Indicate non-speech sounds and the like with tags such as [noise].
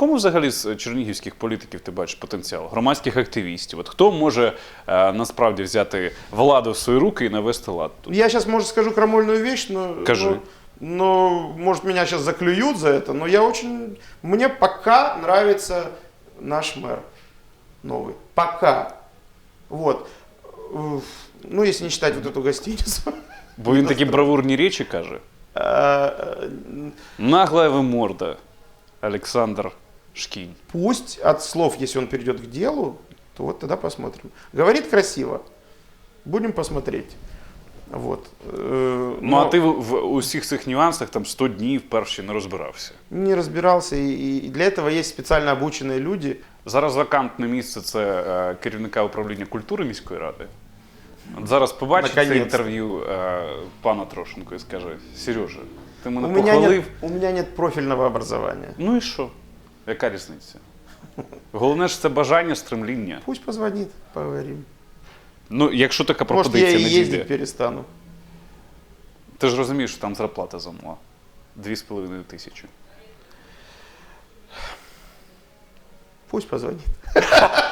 кому взагалі з чернігівських політиків ти бачиш потенціал? Громадських активістів? От хто може е, насправді взяти владу в свої руки і навести лад тут? Я сейчас, может, скажу крамольную вещь, но, Скажи. но, но, может, меня сейчас заклюют за это, но я очень... Мне пока нравится наш мэр новый. Пока. Вот. Уф. Ну, если не считать вот эту гостиницу. Бо він такі бравурні речі каже. Э, Наглая ви морда. Олександр Шкінь. Пусть от слов, если он перейдет к делу, то вот тогда посмотрим. Говорит красиво. Будем посмотреть. Вот. Э, Ну а но ти в, в усіх цих нюансах там 100 днів перші не розбирався. Не разбирался, и, и для этого есть специально обученные люди. Зараз вакантне місце це е, керівника управління культури міської ради. От зараз побачить це Наконець-то. інтерв'ю е, пана Трошенко і скаже: Сережа, ти мене У меня, похвалив. нет, у меня нет профильного образования. Ну і що? Яка різниця? Головне ж це бажання, стремління. Пусть позвонит, поговорим. Ну, якщо така Может, я пропозиція и не ездить дійде, перестану. ти ж розумієш, що там зарплата замала. Дві з половиною тисячі. Пусть позвонит. [laughs]